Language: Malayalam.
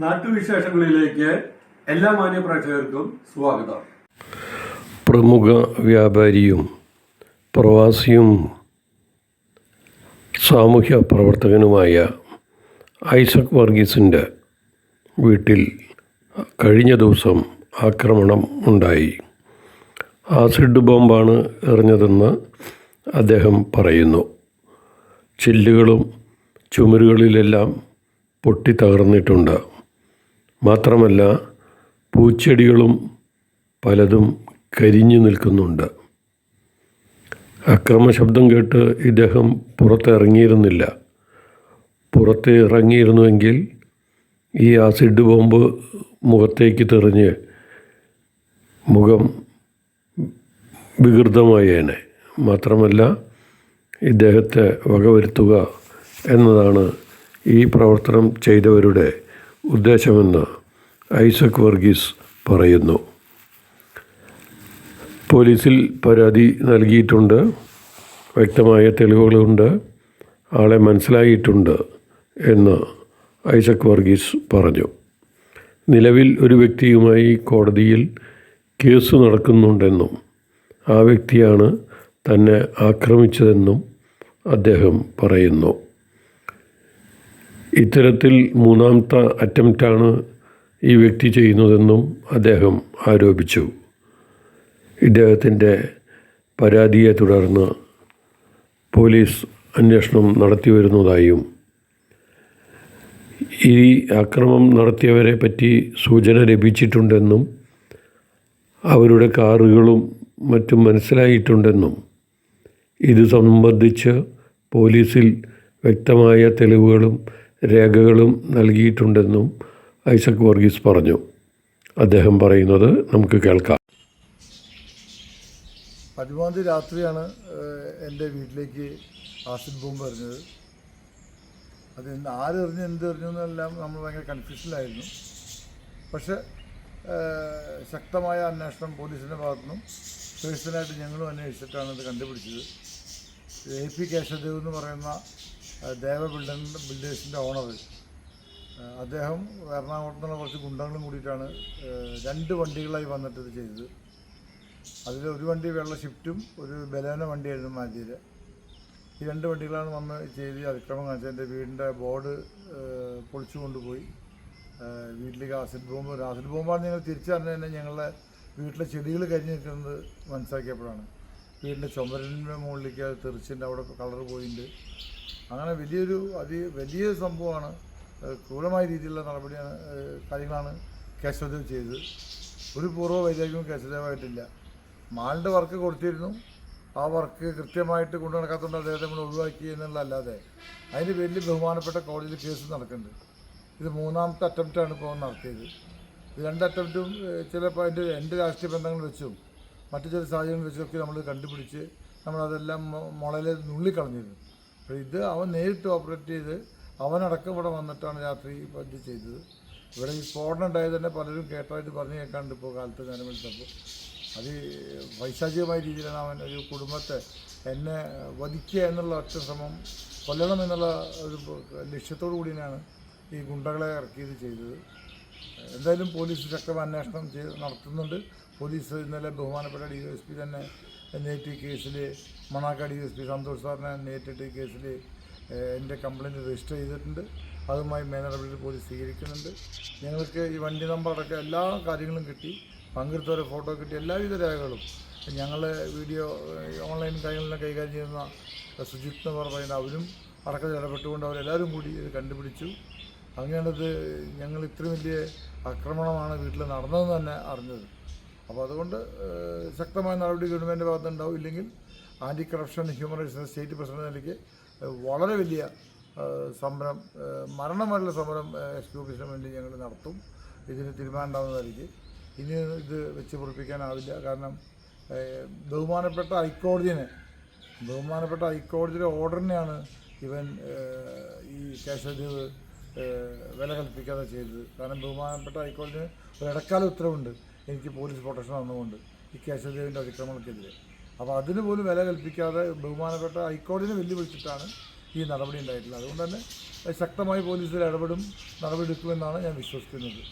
നാട്ടുവിശേഷങ്ങളിലേക്ക് എല്ലാ മാന്യപ്രേക്ഷകർക്കും സ്വാഗതം. പ്രമുഖ വ്യാപാരിയും പ്രവാസിയും സാമൂഹ്യ പ്രവർത്തകനുമായ ഐസക് വർഗീസിന്റെ വീട്ടിൽ കഴിഞ്ഞ ദിവസം ആക്രമണം ഉണ്ടായി. ആസിഡ് ബോംബാണ് എറിഞ്ഞതെന്ന് അദ്ദേഹം പറയുന്നു. ചില്ലുകളും ചുമരുകളിലെല്ലാം പൊട്ടി തകർന്നിട്ടുണ്ട് മാത്രമല്ല പൂച്ചെടികളും പലതും കരിഞ്ഞു നിൽക്കുന്നുണ്ട്. അക്രമ ശബ്ദം കേട്ട് ഇദ്ദേഹം പുറത്തിറങ്ങിയിരുന്നില്ല. പുറത്ത് ഇറങ്ങിയിരുന്നുവെങ്കിൽ ഈ ആസിഡ് ബോംബ് മുഖത്തേക്ക് തെറിഞ്ഞ് മുഖം വികൃതമായേനെ. മാത്രമല്ല ഇദ്ദേഹത്തെ വകവരുത്തുക എന്നതാണ് ഈ പ്രവർത്തനം ചെയ്തവരുടെ ഉദ്ദേശമെന്ന് ഐസക് വർഗീസ് പറയുന്നു. പോലീസിൽ പരാതി നൽകിയിട്ടുണ്ട്. വ്യക്തമായ തെളിവുകളുണ്ട്. ആളെ മനസ്സിലായിട്ടുണ്ട് എന്ന് ഐസക് വർഗീസ് പറഞ്ഞു. നിലവിൽ ഒരു വ്യക്തിയുമായി കോടതിയിൽ കേസ് നടക്കുന്നുണ്ടെന്നും ആ വ്യക്തിയാണ് തന്നെ ആക്രമിച്ചതെന്നും അദ്ദേഹം പറയുന്നു. ഇത്തരത്തിൽ മൂന്നാമത്തെ അറ്റംപ്റ്റാണ് ഈ വ്യക്തി ചെയ്യുന്നതെന്നും അദ്ദേഹം ആരോപിച്ചു. ഇദ്ദേഹത്തിന്റെ പരാതിയെ തുടർന്ന് പോലീസ് അന്വേഷണം നടത്തി വരുന്നതായും ഈ അക്രമം നടത്തിയവരെ പറ്റി സൂചന ലഭിച്ചിട്ടുണ്ടെന്നും അവരുടെ കാറുകളും മറ്റും മനസ്സിലായിട്ടുണ്ടെന്നും ഇത് സംബന്ധിച്ച് പോലീസിൽ വ്യക്തമായ തെളിവുകളും രേഖകളും നൽകിയിട്ടുണ്ടെന്നും ഐസക് വർഗീസ് പറഞ്ഞു. അദ്ദേഹം പറയുന്നത് നമുക്ക് കേൾക്കാം. പതിമൂന്നാം രാത്രിയാണ് എന്റെ വീട്ടിലേക്ക് ആസിഡ് ബോംബ് എറിഞ്ഞത് അത് ആരെറിഞ്ഞു എന്തെറിഞ്ഞു എന്നെല്ലാം നമ്മൾ ഭയങ്കര കൺഫ്യൂഷനിലായിരുന്നു. പക്ഷെ ശക്തമായ അന്വേഷണം പോലീസിന്റെ ഭാഗത്തുനിന്നും പേഴ്സണലായിട്ട് ഞങ്ങളും അന്വേഷിച്ചിട്ടാണ് ഇത് കണ്ടുപിടിച്ചത്. എ പി കേശവദേവ് എന്ന് പറയുന്ന ദേവ ബിൽഡറിന്റെ ബിൽഡേഴ്സിന്റെ ഓണർ. അദ്ദേഹം എറണാകുളത്ത് നിന്നുള്ള കുറച്ച് ഗുണ്ടകളും കൂടിയിട്ടാണ് രണ്ട് വണ്ടികളായി വന്നിട്ട് ഇത് ചെയ്തത്. അതിൽ ഒരു വണ്ടി വെള്ള ഷിഫ്റ്റും ഒരു ബലേന വണ്ടിയായിരുന്നു മാറ്റിയത്. ഈ രണ്ട് വണ്ടികളാണ് വന്ന് ചെയ്ത് അതിക്രമം കാണിച്ചത്. എന്റെ വീടിന്റെ ബോർഡ് പൊളിച്ചു കൊണ്ടുപോയി. വീട്ടിലേക്ക് ആസിഡ് ബോംബ് ആസിഡ് ബോംബാണ് ഞങ്ങൾ തിരിച്ചറിഞ്ഞ തന്നെ ഞങ്ങളുടെ വീട്ടിലെ ചെടികൾ കരിഞ്ഞു നിൽക്കുന്നത് മനസ്സിലാക്കിയപ്പോഴാണ്. വീടിന്റെ ചുമരിന്റെ മുകളിലേക്ക് അത് തെറിച്ചിന്റെ അവിടെ കളർ പോയിട്ടുണ്ട് അങ്ങനെ വലിയൊരു അതി വലിയ സംഭവമാണ്. ക്രൂരമായ രീതിയിലുള്ള നടപടിയാണ് കാര്യങ്ങളാണ് കേശവദേവ് ചെയ്തത്. ഒരു പൂർവ വൈരാഗ്യവും കേശവദേവായിട്ടില്ല. മാളിന്റെ വർക്ക് കൊടുത്തിരുന്നു. ആ വർക്ക് കൃത്യമായിട്ട് കൊണ്ടു നടക്കാത്തതുകൊണ്ട് അദ്ദേഹത്തെ നമ്മൾ ഒഴിവാക്കി എന്നുള്ളതല്ലാതെ അതിന് വലിയ ബഹുമാനപ്പെട്ട കോടതിയിൽ കേസ് നടക്കുന്നുണ്ട്. ഇത് മൂന്നാമത്തെ അറ്റംപ്റ്റാണ് ഇപ്പോൾ നടത്തിയത്. രണ്ട് അറ്റംപ്റ്റും ചിലപ്പോൾ അതിന്റെ എന്റെ രാഷ്ട്രീയ ബന്ധങ്ങൾ വെച്ചും മറ്റു ചില സാഹചര്യങ്ങൾ വെച്ചൊക്കെ നമ്മൾ കണ്ടുപിടിച്ച് നമ്മളതെല്ലാം മുളയിലെ നുള്ളിക്കളഞ്ഞിരുന്നു അപ്പോൾ ഇത് അവൻ നേരിട്ട് ഓപ്പറേറ്റ് ചെയ്ത് അവനടക്കം ഇവിടെ വന്നിട്ടാണ് രാത്രി ഇത് ചെയ്തത്. ഇവിടെ ഈ സ്ഫോടനം ഉണ്ടായത് തന്നെ പലരും കേട്ടായിട്ട് പറഞ്ഞു കേൾക്കാണ്ട് ഇപ്പോൾ കാലത്ത് നേരം വിളിച്ചപ്പോൾ. അത് വൈശാചികമായ രീതിയിലാണ് അവൻ ഒരു കുടുംബത്തെ എന്നെ വധിക്കുക എന്നുള്ള ഒറ്റ ശ്രമം കൊല്ലണം എന്നുള്ള ഒരു ലക്ഷ്യത്തോടു കൂടിയാണ് ഈ ഗുണ്ടകളെ ഇറക്കിയത് ചെയ്തത്. എന്തായാലും പോലീസ് ശക്തമായ അന്വേഷണം ചെയ്ത് നടത്തുന്നുണ്ട്. പോലീസ് ഇന്നലെ ബഹുമാനപ്പെട്ട ഡി എസ് പി തന്നെ നേരിട്ട് കേസിൽ മണാക്ക ഡി എസ് പി സന്തോഷ് സാറിനെ നേരിട്ടിട്ട് കേസിൽ എന്റെ കംപ്ലയിന്റ് രജിസ്റ്റർ ചെയ്തിട്ടുണ്ട്. അതുമായി മേനടപടി പോലീസ് സ്വീകരിക്കുന്നുണ്ട്. ഞങ്ങൾക്ക് ഈ വണ്ടി നമ്പർ അടക്കം എല്ലാ കാര്യങ്ങളും കിട്ടി. പങ്കെടുത്തവരെ ഫോട്ടോ കിട്ടി. എല്ലാവിധ രേഖകളും. ഞങ്ങൾ വീഡിയോ ഓൺലൈൻ കാര്യങ്ങളെല്ലാം കൈകാര്യം ചെയ്യുന്ന സുജിത് എന്ന് പറയുന്ന അവരും അടക്കം ഇടപെട്ടുകൊണ്ട് അവരെല്ലാവരും കൂടി ഇത് കണ്ടുപിടിച്ചു. അങ്ങനെയാണിത് ഞങ്ങൾ ഇത്രയും വലിയ ആക്രമണമാണ് വീട്ടിൽ നടന്നതെന്ന് തന്നെ അറിഞ്ഞത്. അപ്പോൾ അതുകൊണ്ട് ശക്തമായ നടപടി ഗവൺമെന്റ് ഭാഗത്ത് ഉണ്ടാവും ഇല്ലെങ്കിൽ anti corruption human rights state president നിലയ്ക്ക് വളരെ വലിയ സമരം മരണം വരെയുള്ള സമരം എസ് പി ഓഫീസിന് വേണ്ടി ഞങ്ങൾ നടത്തും. ഇതിന് തീരുമാനം ഉണ്ടാകുന്നതായിരിക്കും ഇനി ഇത് വെച്ച് പൊറിപ്പിക്കാനാവില്ല. കാരണം ബഹുമാനപ്പെട്ട ഹൈക്കോടതിനെ ബഹുമാനപ്പെട്ട ഹൈക്കോടതിയുടെ ഓർഡറിനെയാണ് ഇവൻ ഈ കേസ് ഏഹ്, വില കൽപ്പിക്കാതെ ചെയ്തത്. കാരണം ബഹുമാനപ്പെട്ട ഹൈക്കോടതിന് ഒരു ഇടക്കാല ഉത്തരവുണ്ട്. എനിക്ക് പോലീസ് പ്രൊട്ടക്ഷൻ തന്നുകൊണ്ട് ഈ കേശവദേവിന്റെ അതിക്രമങ്ങൾക്കെതിരെ. അപ്പോൾ അതിന് പോലും വില കൽപ്പിക്കാതെ ബഹുമാനപ്പെട്ട ഹൈക്കോടതിനെ വെല്ലുവിളിച്ചിട്ടാണ് ഈ നടപടി ഉണ്ടായിട്ടുള്ളത്. അതുകൊണ്ട് തന്നെ ശക്തമായി പോലീസിൽ ഇടപെടും നടപടിയെടുക്കുമെന്നാണ് ഞാൻ വിശ്വസിക്കുന്നത്.